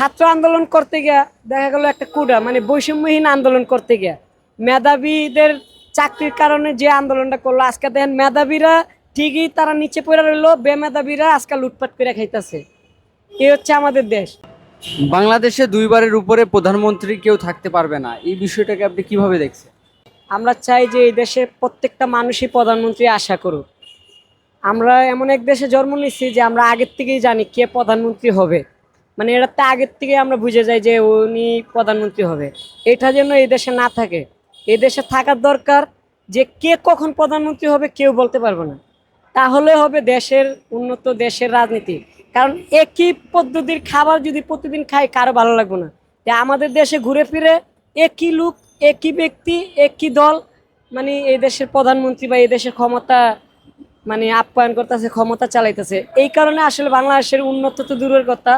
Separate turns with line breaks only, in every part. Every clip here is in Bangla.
ছাত্র আন্দোলন করতে গিয়া দেখা গেল একটা কুড়া মানে বৈষম্যহীন আন্দোলন করতে গিয়া। মেধাবীদের চাকরির কারণে যে আন্দোলনটা করল আজকে দেখেন মেধাবীরা ঠিকই তারা নিচে পড়ে রইল বেমেধাবীরা আজকে লুটপাট করে খাইতেছে। এ হচ্ছে আমাদের দেশ।
বাংলাদেশে দুইবারের উপরে প্রধানমন্ত্রী কেউ থাকতে পারবে না। এই বিষয়টাকে আপনি কীভাবে দেখছেন?
আমরা চাই যে এই দেশে প্রত্যেকটা মানুষই প্রধানমন্ত্রী আশা করুক। আমরা এমন এক দেশে জন্ম নিচ্ছি যে আমরা আগের থেকেই জানি কে প্রধানমন্ত্রী হবে। মানে এটা তো আগের থেকে আমরা বুঝে যাই যে উনি প্রধানমন্ত্রী হবে। এটা যেন এই দেশে না থাকে। এই দেশে থাকার দরকার যে কে কখন প্রধানমন্ত্রী হবে কেউ বলতে পারবে না। তাহলে হবে দেশের উন্নত দেশের রাজনীতি। কারণ একই পদ্ধতির খাবার যদি প্রতিদিন খাই, কারও ভালো লাগবে না। যে আমাদের দেশে ঘুরে ফিরে একই লোক, একই ব্যক্তি, একই দল মানে এই দেশের প্রধানমন্ত্রী বা এই দেশের ক্ষমতা মানে আপ্যায়ন করতেছে, ক্ষমতা চালাইতেছে। এই কারণে আসলে বাংলাদেশের উন্নত তো দূরের কথা।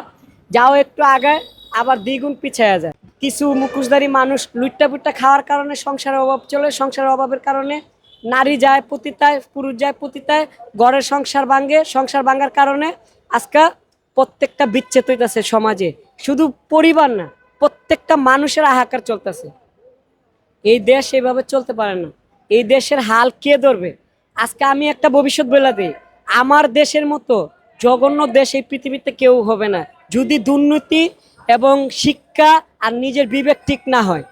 যাও একটু আগায় আবার দ্বিগুণ পিছায়া যায়। কিছু মুখোশধারী মানুষ লুট্টা পুট্টা খাওয়ার কারণে সংসারের অভাব চলে, সংসারের অভাবের কারণে নারী যায় পতিতায়, পুরুষ যায় পতিতায় ঘরের সংসার ভাঙ্গে সংসার ভাঙ্গার কারণে আজকে প্রত্যেকটা বিচ্ছেদ হইতেছে সমাজে। শুধু পরিবার না, প্রত্যেকটা মানুষের হাহাকার চলতেছে। এই দেশ এইভাবে চলতে পারে না। এই দেশের হাল কে ধরবে? আজকে আমি একটা ভবিষ্যৎ বলে দিই। আমার দেশের মতো জঘন্য দেশ এই পৃথিবীতে কেউ হবে না। যদি দুর্নীতি এবং শিক্ষা আর নিজের বিবেক ঠিক না হয়,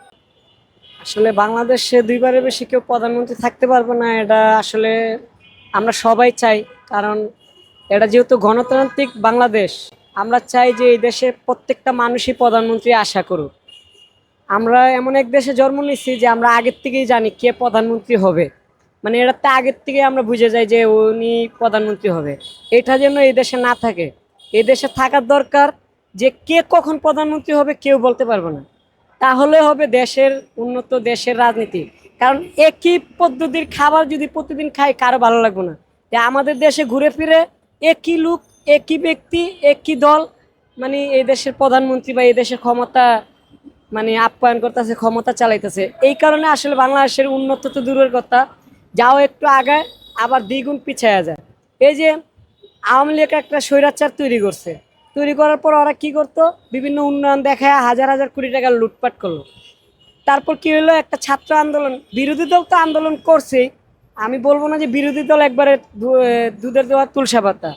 আসলে বাংলাদেশে দুইবারের বেশি কেউ প্রধানমন্ত্রী থাকতে পারবে না, এটা আসলে আমরা সবাই চাই। কারণ এটা যেহেতু গণতান্ত্রিক বাংলাদেশ, আমরা চাই যে এই দেশে প্রত্যেকটা মানুষই প্রধানমন্ত্রী আশা করুক। আমরা এমন এক দেশে জন্ম নিচ্ছি যে আমরা আগের থেকেই জানি কে প্রধানমন্ত্রী হবে। মানে এটা তো আগের থেকে আমরা বুঝে যাই যে উনি প্রধানমন্ত্রী হবে। এটা যেন এই দেশে না থাকে। এই দেশে থাকার দরকার যে কে কখন প্রধানমন্ত্রী হবে কেউ বলতে পারবে না। তাহলে হবে দেশের উন্নত দেশের রাজনীতি। কারণ একই পদ্ধতির খাবার যদি প্রতিদিন খাই কারও ভালো লাগবে না। যে আমাদের দেশে ঘুরে ফিরে একই লোক, একই ব্যক্তি, একই দল মানে এই দেশের প্রধানমন্ত্রী বা এই দেশের ক্ষমতা মানে আপ্যায়ন করতেছে, ক্ষমতা চালাইতেছে। এই কারণে আসলে বাংলাদেশের উন্নত তো দূরের কথা। যাও একটু আগায়, আবার দ্বিগুণ পিছায়া যায়। এই যে আওয়ামী লীগ একটা স্বৈরাচার তৈরি করছে। তৈরি করার পর ওরা কি করতো? বিভিন্ন উন্নয়ন দেখায় হাজার হাজার কোটি টাকা লুটপাট করল। তারপর কি হলো? একটা ছাত্র আন্দোলন, বিরোধী দল তো আন্দোলন করছেই। আমি বলব না যে বিরোধী দল একবারে দুধের দেওয়া তুলসা পাতা।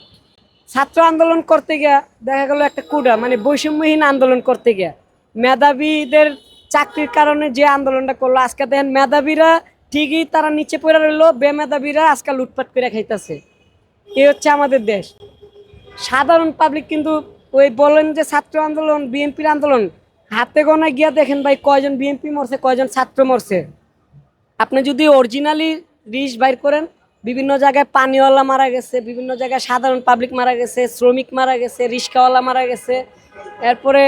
ছাত্র আন্দোলন করতে গিয়া দেখা গেল একটা কুড়া মানে বৈষম্যহীন আন্দোলন করতে গিয়া। মেধাবীদের চাকরির কারণে যে আন্দোলনটা করল, আজকে দেখেন মেধাবীরা ঠিকই তারা নিচে পড়ে রইল, বেমেধাবীরা আজকাল লুটপাট করে খাইতেছে। এই হচ্ছে আমাদের দেশ। সাধারণ পাবলিক কিন্তু ওই বলেন যে ছাত্র আন্দোলন, বিএনপির আন্দোলন, হাতে গোনা গিয়া দেখেন ভাই কয়জন বিএনপি মরছে, কয়জন ছাত্র মরছে। আপনি যদি অরিজিনালি রিস বাইর করেন, বিভিন্ন জায়গায় পানিওয়ালা মারা গেছে, বিভিন্ন জায়গায় সাধারণ পাবলিক মারা গেছে, শ্রমিক মারা গেছে রিক্সাওয়ালা মারা গেছে, এরপরে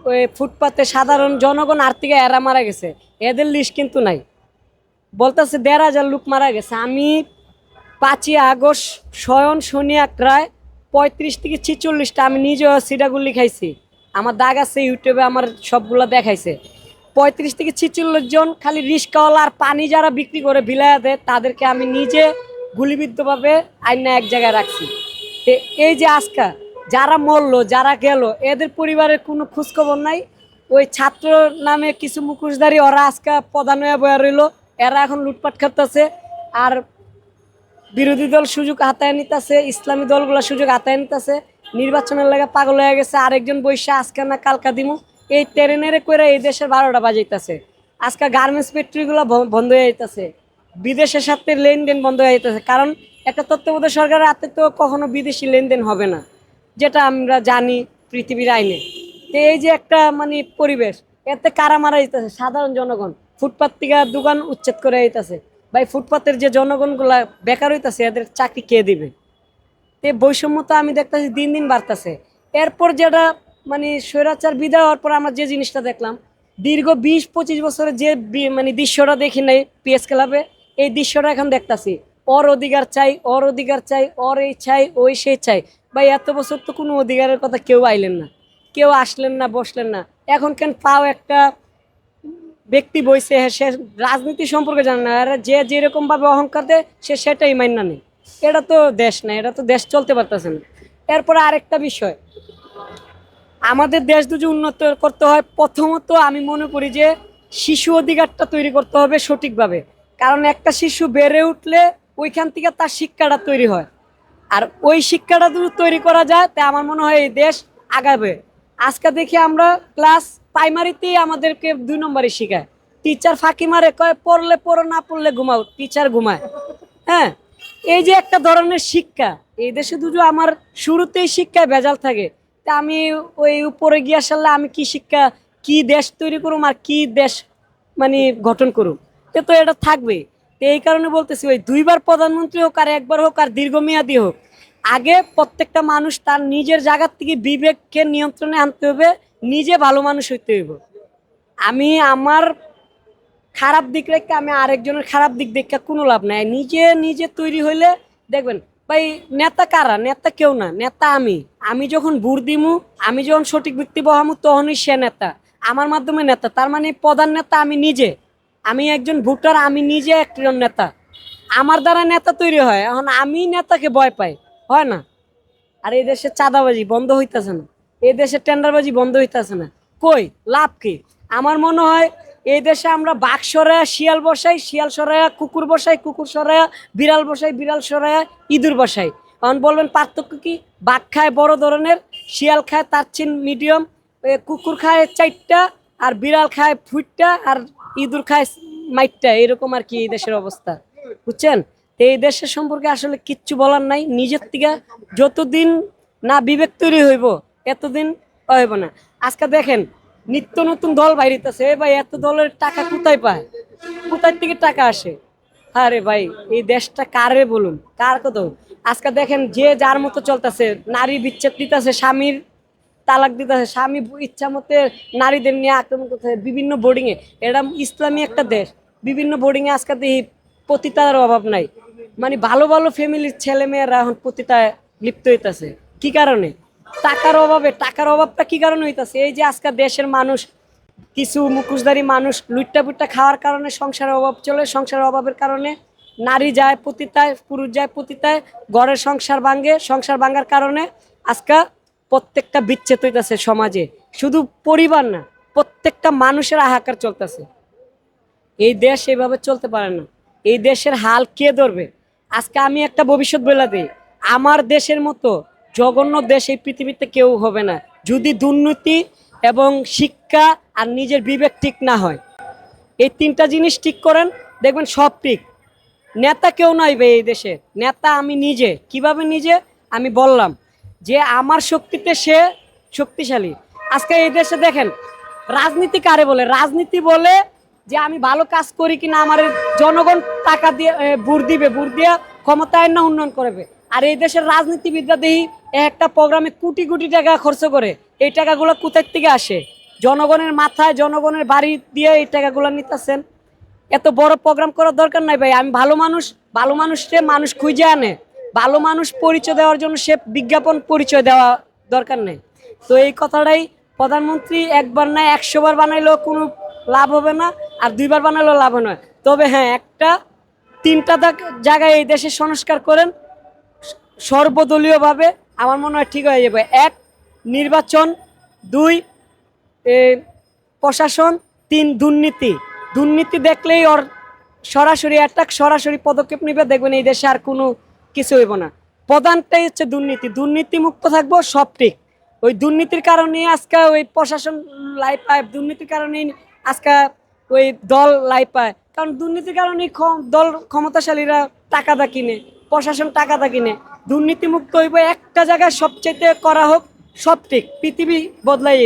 ওই ফুটপাতে সাধারণ জনগণ, আর্থিক এরা মারা গেছে, এদের লিস্ট কিন্তু নাই। বলতেছে দেড় হাজার লোক মারা গেছে। আমি পাঁচই আগস্ট স্বয়ন সোনিয়া রায় পঁয়ত্রিশ থেকে ছিচল্লিশটা আমি নিজেও সিডাগুলি খাইছি। আমার দাগ আছে, ইউটিউবে আমার সবগুলো দেখাইছে। পঁয়ত্রিশ থেকে ছিচল্লিশ জন খালি রিস্কাওয়ালা আর পানি যারা বিক্রি করে বিলায়া দেয়, তাদেরকে আমি নিজে গুলিবিদ্ধভাবে আইনা এক জায়গায় রাখছি। তো এই যে আজকা যারা মরলো, যারা গেল, এদের পরিবারের কোনো খোঁজখবর নাই। ওই ছাত্র নামে কিছু মুখোশধারী, ওরা আজকা প্রধান হয়ে বয়া রইল, এরা এখন লুটপাট করতেছে। আর বিরোধী দল সুযোগ হাতায় নিতেছে, ইসলামী দলগুলো সুযোগ হাতায় নিতেছে, নির্বাচনের লাগে পাগল হয়ে গেছে, আরেকজন বৈশা, আজকে না কালকা দিমু। এই ট্রেনেরে করে এই দেশের বারোটা বাজাইতেছে। আজকে গার্মেন্টস ফ্যাক্টরিগুলো বন্ধ হয়ে যাইতেছে। বিদেশের সাথে লেনদেন বন্ধ হয়ে যাইতেছে। কারণ একটা তত্ত্বাবধায়ক সরকারের হাতে তো কখনো বিদেশি লেনদেন হবে না, যেটা আমরা জানি পৃথিবীর আইনে। তো এই যে একটা মানে পরিবেশ, এতে কারা মারা যেতেছে সাধারণ জনগণ। ফুটপাত থেকে দোকান উচ্ছেদ করে যেতেছে ভাই, ফুটপাতের যে জনগণগুলা বেকার হইতাছে, এদের চাকরি কে দিবে? তে বৈষম্য তো আমি দেখতেছি দিন দিন বাড়তেছে। এরপর যেটা মানে স্বৈরাচার বিদায় হওয়ার পর আমরা যে জিনিসটা দেখলাম, দীর্ঘ বিশ পঁচিশ বছরের যে মানে দৃশ্যটা দেখি নাই পিএস ক্লাবে, এই দৃশ্যটা এখন দেখতাছি। অর অধিকার চাই, অর অধিকার চাই, অর এই চাই, ওই সেই চাই। ভাই, এত বছর তো কোনো অধিকারের কথা কেউ আইলেন না। কেউ আসলেন না, বসলেন না। এখন কেন পাও একটা ব্যক্তি বইছে হ্যাঁ, সে রাজনীতি সম্পর্কে জানে না। আর যে যেরকম ভাবে অহংকার দেয় সে সেটাই মান্য নেই এটা তো দেশ না এটা তো দেশ চলতে পারতেছে না। এরপরে আরেকটা বিষয়। আমাদের দেশ যদি উন্নত করতে হয় প্রথমত আমি মনে করি যে শিশু অধিকারটা তৈরি করতে হবে সঠিকভাবে। কারণ একটা শিশু বেড়ে উঠলে ওইখান থেকে তার শিক্ষাটা তৈরি হয়। আর ওই শিক্ষাটা যদি তৈরি করা যায় তা আমার মনে হয় এই দেশ আগাবে। আজকে দেখি আমরা ক্লাস প্রাইমারিতেই আমাদেরকে দুই নম্বরে শেখায়। টিচার ফাঁকি মারে, কয়, পড়লে পড়ো, না পড়লে ঘুমাও, টিচার ঘুমায়। হ্যাঁ এই যে একটা ধরনের শিক্ষা, এই দেশে দুটো আমার শুরুতেই শিক্ষায় ভেজাল থাকে। তা আমি ওই উপরে গিয়ে আসলে আমি কি শিক্ষা, কি দেশ তৈরি করুম আর কি দেশ মানে গঠন করুম? তে তো এটা থাকবে তো এই কারণে বলতেছি, ওই দুইবার প্রধানমন্ত্রী হোক আর একবার হোক আর দীর্ঘমেয়াদী হোক, আগে প্রত্যেকটা মানুষ তার নিজের জায়গার থেকে বিবেককে নিয়ন্ত্রণে আনতে হবে নিজে ভালো মানুষ হইতে হইব। আমি আমার খারাপ দিক রেখে আমি আরেকজনের খারাপ দিক দেখে কোনো লাভ নাই। নিজে নিজে তৈরি হইলে দেখবেন, ভাই নেতা কারা? নেতা কেউ না, নেতা আমি। আমি যখন ভোট দিমু, আমি যখন সঠিক ব্যক্তি বহামু, তখনই সে নেতা। আমার মাধ্যমে নেতা, তার মানে প্রধান নেতা আমি নিজে। আমি একজন ভোটার, আমি নিজে একজন নেতা। আমার দ্বারা নেতা তৈরি হয়, এখন আমি নেতাকে ভয় পাই, হয় না? আর এই দেশে চাঁদাবাজি বন্ধ হইতেছে না। এই দেশে টেন্ডারবাজি বন্ধ হইতেছে না। কই? লাভ কি? আমার মনে হয় এই দেশে আমরা বাঘ সরায়া, শিয়াল বসাই, শিয়াল সরায়া, কুকুর বসাই, কুকুর সরায়া, বিড়াল বসাই, বিড়াল সরায়া, ইঁদুর বসাই। এখন বলবেন পার্থক্য কি? বাঘ খায় বড় ধরনের, শিয়াল খায় তার চিন মিডিয়াম কুকুর খায় চারটা, আর বিড়াল খায় ফুটটা, আর ইঁদুর খায় মাইটটা। এরকম আর কি এই দেশের অবস্থা। বুঝছেন? এই দেশের সম্পর্কে আসলে কিচ্ছু বলার নাই। নিজের থেকে যতদিন না বিবেক তৈরি হইব এতদিন হইব না। আজকে দেখেন, নিত্য নতুন দল বাইরিতেছে। এ ভাই, এত দলের টাকা কোথায় পায়? কোথায় থেকে টাকা আসে? আরে ভাই, এই দেশটা কারে বলুন? কার কত? আজকে দেখেন, যে যার মতো চলতেছে, নারী বিচ্ছেদ দিতেছে, স্বামীর তালাক দিতেছে, স্বামী ইচ্ছা মতে নারীদের নিয়ে আক্রমণ করতেছে, বিভিন্ন বোর্ডিংয়ে এটা ইসলামী একটা দেশ। বিভিন্ন বোর্ডিংয়ে আজকে দেখি পতিতার অভাব নাই। মানে ভালো ভালো ফ্যামিলির ছেলে মেয়েরা এখন পতিতায় লিপ্ত হইতাছে। কি কারণে? টাকার অভাবে, টাকার অভাবটা কি কারণে হইতাছে? এই যে আজকে দেশের মানুষ, কিছু মুখোশধারী মানুষ লুট্টা পুট্টা খাওয়ার কারণে সংসারের অভাব চলে, সংসারের অভাবের কারণে নারী যায় পতিতায়, পুরুষ যায় পতিতায়, ঘরের সংসার ভাঙ্গে সংসার ভাঙ্গার কারণে আজকে প্রত্যেকটা বিচ্ছেদ হইতাছে সমাজে। শুধু পরিবার না, প্রত্যেকটা মানুষের হাহাকার চলতেছে। এই দেশ এইভাবে চলতে পারে না। এই দেশের হাল কে ধরবে? আজকে আমি একটা ভবিষ্যৎ বলে দিই। আমার দেশের মতো জঘন্য দেশ এই পৃথিবীতে কেউ হবে না। যদি দুর্নীতি এবং শিক্ষা আর নিজের বিবেক ঠিক না হয়, এই তিনটা জিনিস ঠিক করেন, দেখবেন সব ঠিক। নেতা কেউ নয় বে এই দেশে। নেতা আমি নিজে। কীভাবে নিজে? আমি বললাম যে আমার শক্তিতে সে শক্তিশালী। আজকে এই দেশে দেখেন, রাজনীতি কারে বলে? রাজনীতি বলে যে আমি ভালো কাজ করি কিনা আমার জনগণ টাকা দিয়ে ভোট দিবে, ভোট দিয়ে ক্ষমতায়ন না উন্নয়ন করবে। আর এই দেশের রাজনীতিবিদরা দেখি একটা প্রোগ্রামে কোটি কোটি টাকা খরচ করে। এই টাকাগুলো কোথার থেকে আসে? জনগণের মাথায়, জনগণের বাড়ি দিয়ে এই টাকাগুলো নিতেছেন। এত বড় প্রোগ্রাম করার দরকার নাই ভাই। আমি ভালো মানুষ, ভালো মানুষকে মানুষ খুঁজে আনে। ভালো মানুষ পরিচয় দেওয়ার জন্য সে বিজ্ঞাপন পরিচয় দেওয়া দরকার নেই। তো এই কথাটাই প্রধানমন্ত্রী একবার না একশো বার বানাইলেও কোনো লাভ হবে না আর দুইবার বানাইলেও লাভ হবে তবে হ্যাঁ একটা তিনটা জায়গায় এই দেশে সংস্কার করেন। সর্বদলীয়ভাবে আমার মনে হয় ঠিক হয়ে যাবে। এক, নির্বাচন। দুই প্রশাসন। তিন, দুর্নীতি। দুর্নীতি দেখলেই ওর সরাসরি অ্যাটাক সরাসরি পদক্ষেপ নিবে। দেখবেন এই দেশে আর কোনো কিছু হইব না। প্রধানটাই হচ্ছে দুর্নীতি। দুর্নীতি মুক্ত থাকব, সব ঠিক। ওই দুর্নীতির কারণে আজকে ওই প্রশাসন লাই পায়, দুর্নীতির কারণেই আজকে ওই দল লাই পায়। কারণ দুর্নীতির কারণে দল ক্ষমতাশালীরা টাকাটা কিনে, প্রশাসন টাকাটা কিনে। দুর্নীতি মুক্ত হইব একটা জায়গায় সবচেয়ে করা হোক সব ঠিক। পৃথিবী বদলাই